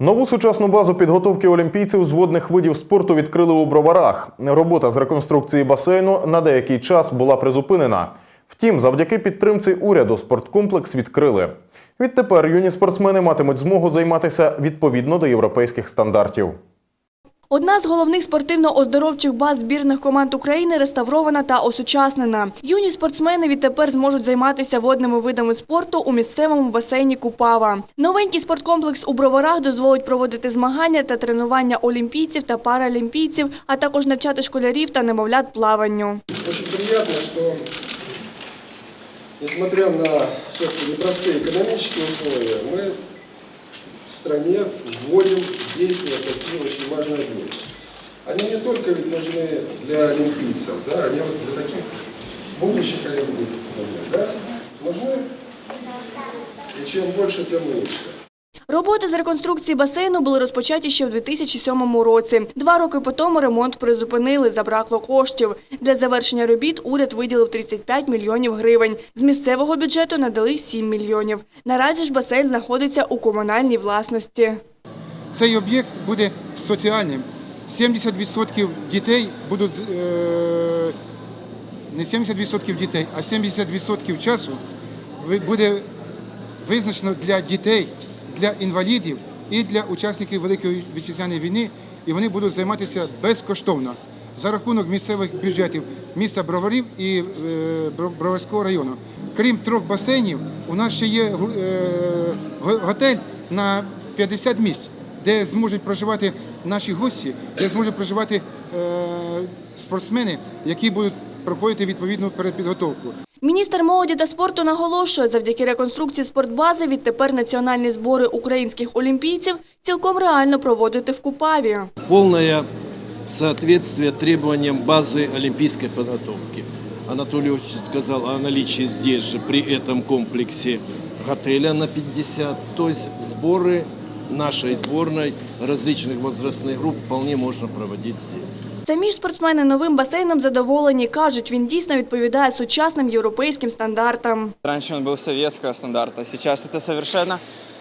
Нову сучасну базу підготовки олімпійців з водних видів спорту відкрили у броварах. Робота з реконструкції басейну на деякий час була призупинена. Втім, завдяки підтримці уряду спорткомплекс відкрили. Відтепер юні спортсмени матимуть змогу займатися відповідно до європейських стандартів. Одна з головних спортивно-оздоровчих баз збірних команд України реставрована та осучаснена. Юні спортсмени відтепер зможуть займатися водними видами спорту у місцевому басейні Купава. Новенький спорткомплекс у Броварах дозволить проводити змагання та тренування олімпійців та паралімпійців, а також навчати школярів та немовлят плаванню. Очень приятно, что несмотря на все-таки непростые экономические условия, мы в стране вводим в действие такие очень важные вещи. Они не только ведь нужны для олимпийцев, да, они вот для таких будущих олимпийцев, да, нужны. И чем больше, тем лучше. Роботи з реконструкції басейну були розпочаті ще в 2007 році. Два роки по тому ремонт призупинили, забракло коштів. Для завершення робіт уряд виділив 35 мільйонів гривень. З місцевого бюджету надали 7 мільйонів. Наразі ж басейн знаходиться у комунальній власності. Цей об'єкт буде соціальним. 70% дітей будуть е, не 70% дітей, а 70% часу буде визначено для дітей, для інвалідів і для учасників Великої вітчизняної війни, і вони будуть займатися безкоштовно за рахунок місцевих бюджетів міста Броварів і е, Броварського району. Крім трьох басейнів, у нас ще є е, го- готель на 50 місць, де зможуть проживати наші гості, де зможуть проживати е, спортсмени, які будуть проходити відповідну передпідготовку. Міністр молоді та спорту наголошує, завдяки реконструкції спортбази відтепер національні збори українських олімпійців цілком реально проводити в Купаві. полное соответствие требованиям базы олимпийской подготовки. Анатолий Ильич сказал о наличии здесь же, при этом комплексе, готеля на 50. То есть сборы нашей сборной различных возрастных групп вполне можно проводить здесь. Самі ж спортсмени новим басейном задоволені. Кажуть, він дійсно відповідає сучасним європейським стандартам. Раньше он был советского стандарта, сейчас это совершенно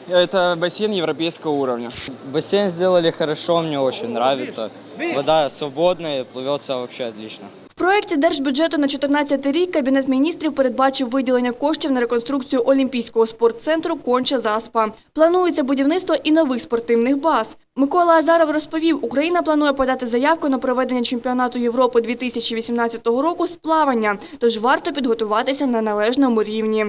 это бассейн европейского уровня. Бассейн сделали хорошо, мне очень нравится. Вода свободная, плывется вообще отлично. Проєкті держбюджету на 2014 рік Кабінет міністрів передбачив виділення коштів на реконструкцію Олімпійського спортцентру Конча Заспа. Планується будівництво і нових спортивних баз. Микола Азаров розповів, Україна планує подати заявку на проведення чемпіонату Європи 2018 року з плавання, тож варто підготуватися на належному рівні.